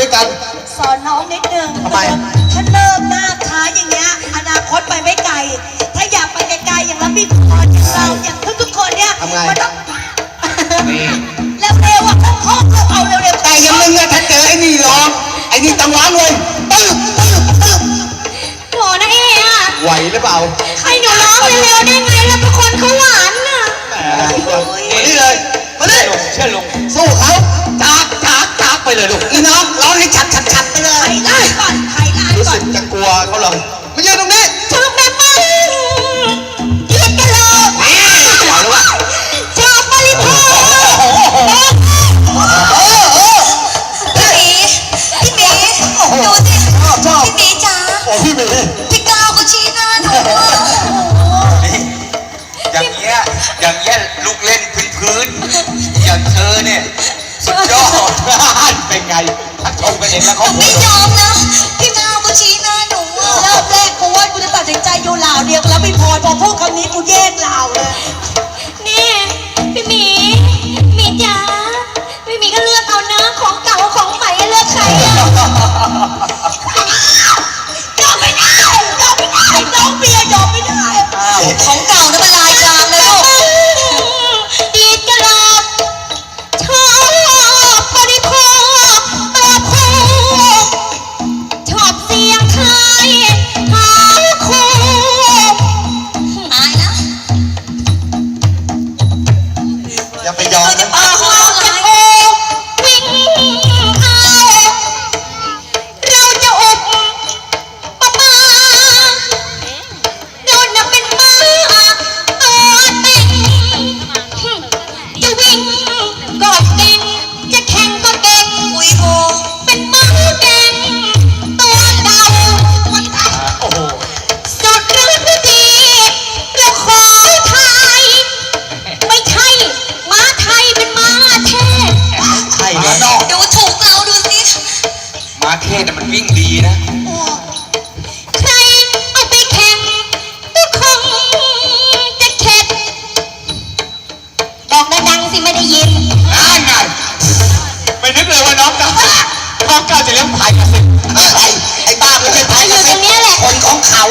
ด้วยกัน สอนน้องนิดนึงทำไม ถ้าเริ่มหน้าช้าอย่างเงี้ย อนาคตไปไม่ไกล ถ้าอยากไปไกลๆอย่างรับพี่พรอย่างเราอย่างทุกๆคนเนี่ยทำไง มันต้องนี่เร็วๆอะคล่องๆเอาเร็วๆแต่อยังมึงอะถ้าเจอไอ้นี่ร้องไอ้นี่ต้องร้องเลยตึ๊บตึ๊บตึ๊บโหนะเอ๋อะไหวหรือเปล่าใครหนูร้องเร็วๆได้ไงล่ะทุกคนเขาหวานน่ะมานี่เลย อย่างเธอเนี่ยสุดยอดเป็นไงทักชมกันเองแล้วเขานูพูไม่ยอมนะพี่ก้าวก็ชี้หน้าหนูอะรอบแรกกูว่ากูจะตัดสินใจอยู่เหล่าเดียวแล้วพี่พรพอพูดคำนี้กูแยกเหล่าเลย like a เทศน่ะมันวิ่งดีนะใครเอาไปแข่งก็คงจะเข็ดบอกดังๆสิไม่ได้ยินนั่นไงไม่นึกเลยว่าน้องก้าวน้องก้าวจะเลี้ยงพายกระสิบไอ้ไอ้บ้าไม่ใช่ไทยอยู่ตรงเนี้ยแหละคนของเขา